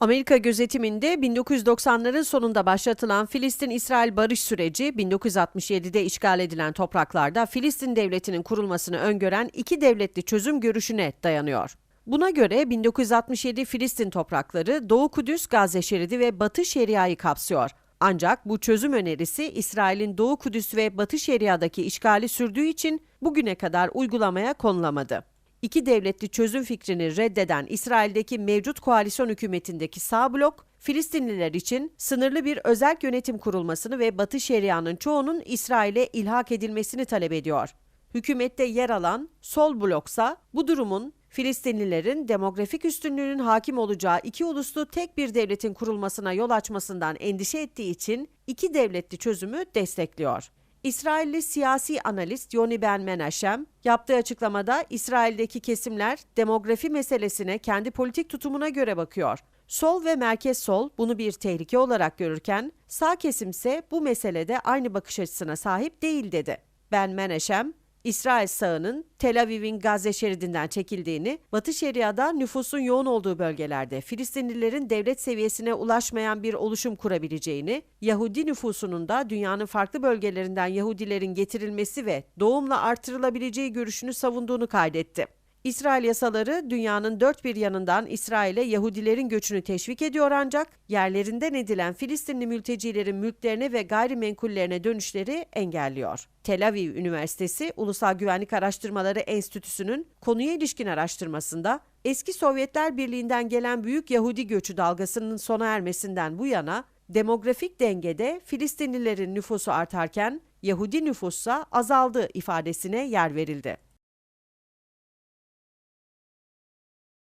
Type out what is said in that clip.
Amerika gözetiminde 1990'ların sonunda başlatılan Filistin-İsrail barış süreci 1967'de işgal edilen topraklarda Filistin devletinin kurulmasını öngören iki devletli çözüm görüşüne dayanıyor. Buna göre 1967 Filistin toprakları Doğu Kudüs, Gazze şeridi ve Batı Şeria'yı kapsıyor. Ancak bu çözüm önerisi İsrail'in Doğu Kudüs ve Batı Şeria'daki işgali sürdüğü için bugüne kadar uygulamaya konulamadı. İki devletli çözüm fikrini reddeden İsrail'deki mevcut koalisyon hükümetindeki sağ blok, Filistinliler için sınırlı bir özel yönetim kurulmasını ve Batı Şeria'nın çoğunun İsrail'e ilhak edilmesini talep ediyor. Hükümette yer alan sol bloksa bu durumun Filistinlilerin demografik üstünlüğünün hakim olacağı iki uluslu tek bir devletin kurulmasına yol açmasından endişe ettiği için iki devletli çözümü destekliyor. İsrailli siyasi analist Yoni Ben Menashem yaptığı açıklamada İsrail'deki kesimler demografi meselesine kendi politik tutumuna göre bakıyor. Sol ve merkez sol bunu bir tehlike olarak görürken sağ kesimse bu meselede aynı bakış açısına sahip değil dedi. Ben Menashem, İsrail sağının Tel Aviv'in Gazze şeridinden çekildiğini, Batı Şeria'da nüfusun yoğun olduğu bölgelerde Filistinlilerin devlet seviyesine ulaşmayan bir oluşum kurabileceğini, Yahudi nüfusunun da dünyanın farklı bölgelerinden Yahudilerin getirilmesi ve doğumla artırılabileceği görüşünü savunduğunu kaydetti. İsrail yasaları dünyanın dört bir yanından İsrail'e Yahudilerin göçünü teşvik ediyor ancak yerlerinden edilen Filistinli mültecilerin mülklerine ve gayrimenkullerine dönüşleri engelliyor. Tel Aviv Üniversitesi Ulusal Güvenlik Araştırmaları Enstitüsü'nün konuya ilişkin araştırmasında eski Sovyetler Birliği'nden gelen büyük Yahudi göçü dalgasının sona ermesinden bu yana demografik dengede Filistinlilerin nüfusu artarken Yahudi nüfussa azaldı ifadesine yer verildi.